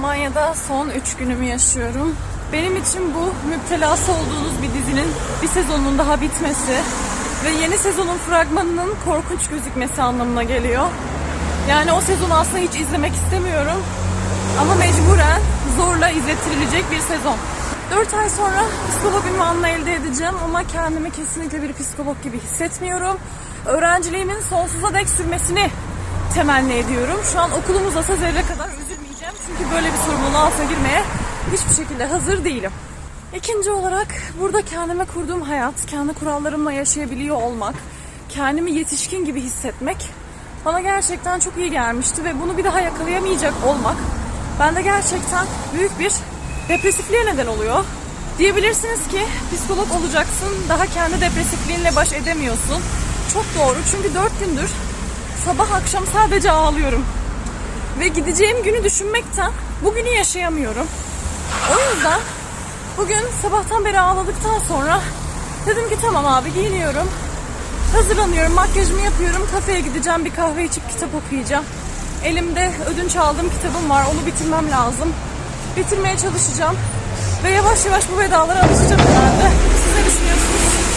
Almanya'da son 3 günümü yaşıyorum. Benim için bu müptelası olduğunuz bir dizinin bir sezonun daha bitmesi ve yeni sezonun fragmanının korkunç gözükmesi anlamına geliyor. Yani o sezonu aslında hiç izlemek istemiyorum. Ama mecburen zorla izlettirilecek bir sezon. 4 ay sonra psikolog ünvanını elde edeceğim ama kendimi kesinlikle bir psikolog gibi hissetmiyorum. Öğrenciliğimin sonsuza dek sürmesini temenni ediyorum. Şu an okulum uzasa zerre kadar üzülmeyeceğim. Çünkü böyle bir sorumluluğun altına girmeye hiçbir şekilde hazır değilim. İkinci olarak burada kendime kurduğum hayat, kendi kurallarımla yaşayabiliyor olmak, kendimi yetişkin gibi hissetmek bana gerçekten çok iyi gelmişti ve bunu bir daha yakalayamayacak olmak bende gerçekten büyük bir depresifliğe neden oluyor. Diyebilirsiniz ki psikolog olacaksın, daha kendi depresifliğinle baş edemiyorsun. Çok doğru çünkü 4 gündür sabah akşam sadece ağlıyorum. Ve gideceğim günü düşünmekten bugünü yaşayamıyorum. O yüzden bugün sabahtan beri ağladıktan sonra dedim ki tamam abi giyiniyorum. Hazırlanıyorum, makyajımı yapıyorum, kafeye gideceğim, bir kahve içip kitap okuyacağım. Elimde ödünç aldığım kitabım var, onu bitirmem lazım. Bitirmeye çalışacağım. Ve yavaş yavaş bu vedalara alışacağım